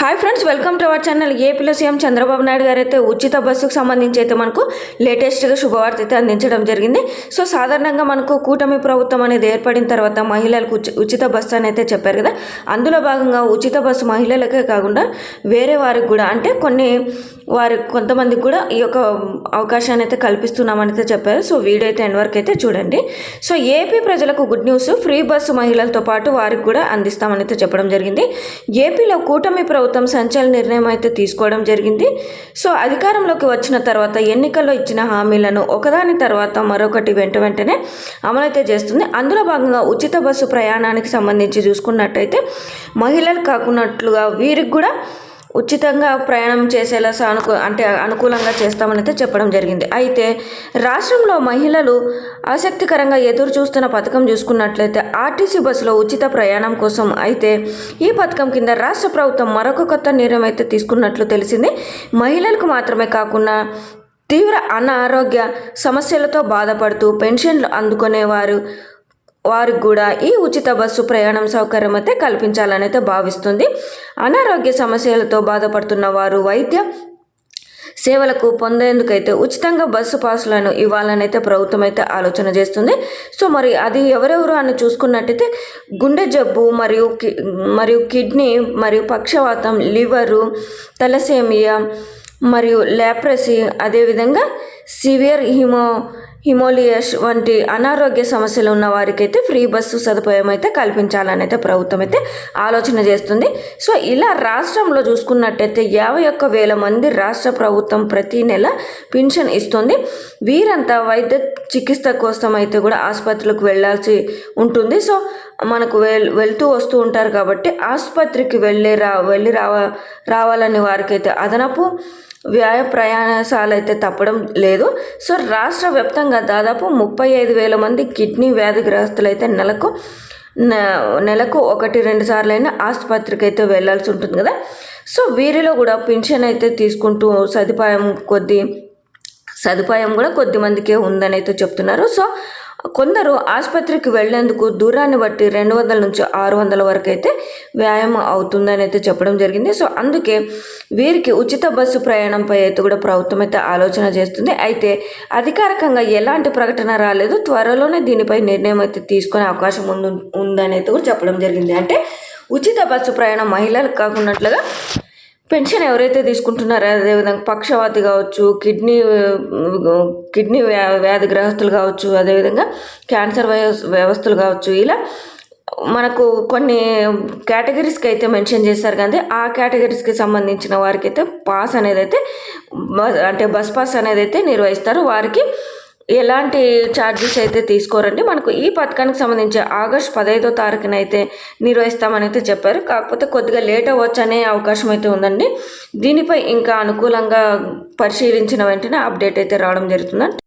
Hi friends welcome to our channel ఏపీలో CM Chandrababu Naidu garu అయితే ఉచిత బస్సుకు సంబంధించి అయితే మనకు లేటెస్ట్గా శుభవార్త అయితే అందించడం జరిగింది. సో సాధారణంగా మనకు కూటమి ప్రభుత్వం అనేది ఏర్పడిన తర్వాత మహిళలకు ఉచిత బస్సు అని అయితే చెప్పారు కదా. అందులో భాగంగా ఉచిత బస్సు మహిళలకే కాకుండా వేరే వారికి కూడా అంటే కొన్ని వారి కొంతమందికి కూడా ఈ యొక్క అవకాశాన్ని అయితే కల్పిస్తున్నామని అయితే చెప్పారు. సో వీడియో అయితే ఎండ్ వరకు అయితే చూడండి. సో ఏపీ ప్రజలకు గుడ్ న్యూస్ ఫ్రీ బస్సు మహిళలతో పాటు వారికి కూడా అందిస్తామని అయితే చెప్పడం జరిగింది. ఏపీలో కూటమి ప్రభుత్వం సంచలన నిర్ణయం అయితే తీసుకోవడం జరిగింది. సో అధికారంలోకి వచ్చిన తర్వాత ఎన్నికల్లో ఇచ్చిన హామీలను ఒకదాని తర్వాత మరొకటి వెంట వెంటనే అమలైతే చేస్తుంది. అందులో భాగంగా ఉచిత బస్సు ప్రయాణానికి సంబంధించి చూసుకున్నట్టయితే మహిళలు కాకున్నట్లుగా వీరికి కూడా ఉచితంగా ప్రయాణం చేసేలా సానుకూ అంటే అనుకూలంగా చేస్తామని అయితే చెప్పడం జరిగింది. అయితే రాష్ట్రంలో మహిళలు ఆసక్తికరంగా ఎదురు చూస్తున్న పథకం చూసుకున్నట్లయితే ఆర్టీసీ బస్సులో ఉచిత ప్రయాణం కోసం అయితే ఈ పథకం కింద రాష్ట్ర ప్రభుత్వం మరొక కొత్త నిర్ణయం అయితే తీసుకున్నట్లు తెలిసింది. మహిళలకు మాత్రమే కాకుండా తీవ్ర అనారోగ్య సమస్యలతో బాధపడుతూ పెన్షన్లు అందుకునేవారు వారికి కూడా ఈ ఉచిత బస్సు ప్రయాణం సౌకర్యం అయితే కల్పించాలని అయితే భావిస్తుంది. అనారోగ్య సమస్యలతో బాధపడుతున్న వారు వైద్య సేవలకు పొందేందుకైతే ఉచితంగా బస్సు పాసులను ఇవ్వాలని అయితే ప్రభుత్వం అయితే ఆలోచన చేస్తుంది. సో మరి అది ఎవరెవరు అని చూసుకున్నట్టయితే గుండె జబ్బు మరియు కి మరియు కిడ్నీ మరియు పక్షవాతం లివరు తలసేమియా మరియు లేప్రసీ అదేవిధంగా సివియర్ హిమో హిమోలియస్ వంటి అనారోగ్య సమస్యలు ఉన్న వారికైతే ఫ్రీ బస్సు సదుపాయం అయితే కల్పించాలని అయితే ప్రభుత్వం అయితే ఆలోచన చేస్తుంది. సో ఇలా రాష్ట్రంలో చూసుకున్నట్టయితే యాభై ఒక్క వేల మంది రాష్ట్ర ప్రభుత్వం ప్రతి నెల పెన్షన్ ఇస్తుంది. వీరంతా వైద్య చికిత్స కోసం అయితే కూడా ఆసుపత్రులకు వెళ్ళాల్సి ఉంటుంది. సో మనకు వెల్ వెళ్తూ వస్తూ ఉంటారు కాబట్టి ఆసుపత్రికి వెళ్ళే రా వెళ్ళి రావ రావాలని వారికైతే అదనపు వ్యాయ ప్రయాణశాల అయితే తప్పడం లేదు. సో రాష్ట్ర వ్యాప్తంగా దాదాపు ముప్పై ఐదు వేల మంది కిడ్నీ వ్యాధిగ్రస్తులు అయితే నెలకు నె- నెలకు ఒకటి రెండు సార్లు అయినా ఆసుపత్రికి అయితే వెళ్ళాల్సి ఉంటుంది కదా. సో వీరిలో కూడా పెన్షన్ అయితే తీసుకుంటూ సదుపాయం కొద్ది సదుపాయం కూడా కొద్ది మందికే ఉందని అయితే చెప్తున్నారు. సో కొందరు ఆసుపత్రికి వెళ్ళేందుకు దూరాన్ని బట్టి రెండు వందల నుంచి ఆరు వందల వరకు అయితే వ్యాయామం అవుతుందని అయితే చెప్పడం జరిగింది. సో అందుకే వీరికి ఉచిత బస్సు ప్రయాణంపై అయితే కూడా ప్రభుత్వం అయితే ఆలోచన చేస్తుంది. అయితే అధికారికంగా ఎలాంటి ప్రకటన రాలేదు. త్వరలోనే దీనిపై నిర్ణయం అయితే తీసుకునే అవకాశం ఉంది ఉందని అయితే కూడా చెప్పడం జరిగింది. అంటే ఉచిత బస్సు ప్రయాణం మహిళలకు కాకున్నట్లుగా పెన్షన్ ఎవరైతే తీసుకుంటున్నారో అదేవిధంగా పక్షవాతి కావచ్చు కిడ్నీ కిడ్నీ వ్యా కావచ్చు అదేవిధంగా క్యాన్సర్ వ్యవస్థలు కావచ్చు ఇలా మనకు కొన్ని కేటగిరీస్కి అయితే మెన్షన్ చేస్తారు కానీ ఆ కేటగిరీస్కి సంబంధించిన వారికి అయితే పాస్ అనేది అయితే అంటే బస్ పాస్ అనేది అయితే నిర్వహిస్తారు. వారికి ఎలాంటి ఛార్జెస్ అయితే తీసుకోరండి? మనకు ఈ పథకానికి సంబంధించి ఆగస్ట్ పదహైదో తారీఖున అయితే నిర్వహిస్తామని అయితే చెప్పారు. కాకపోతే కొద్దిగా లేట్ అవ్వచ్చు అనే అవకాశం అయితే ఉందండి. దీనిపై ఇంకా అనుకూలంగా పరిశీలించిన వెంటనే అప్డేట్ అయితే రావడం జరుగుతుందండి.